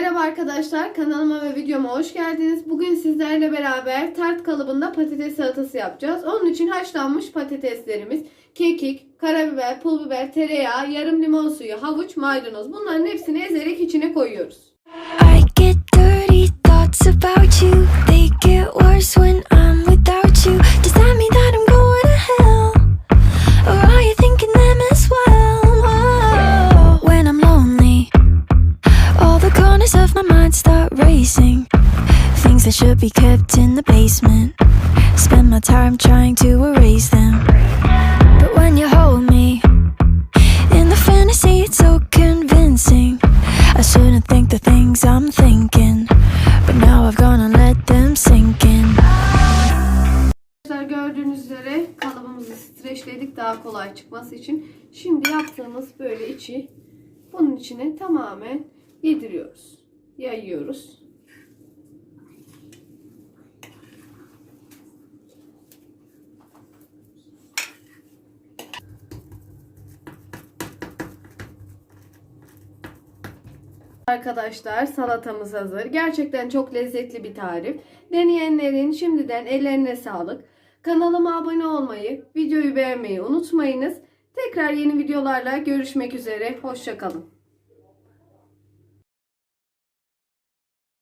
Merhaba arkadaşlar, kanalıma ve videoma hoş geldiniz. Bugün sizlerle beraber tart kalıbında patates salatası yapacağız. Onun için haşlanmış patateslerimiz, kekik, karabiber, pul biber, tereyağı, yarım limon suyu, havuç, maydanoz. Bunların hepsini ezerek içine koyuyoruz. Racing. Things that should be kept in the basement. Spend my time trying to erase them. But when you hold me, in the fantasy, it's so convincing. I shouldn't think the things I'm thinking, but now I've gone and let them sink in. Gördüğünüz üzere kalıbımızı streçledik daha kolay çıkması için. Şimdi yaptığımız böyle içi bunun içine tamamen yediriyoruz. Yayıyoruz. Arkadaşlar salatamız hazır. Gerçekten çok lezzetli bir tarif. Deneyenlerin şimdiden ellerine sağlık. Kanalıma abone olmayı, videoyu beğenmeyi unutmayınız. Tekrar yeni videolarla görüşmek üzere. Hoşçakalın.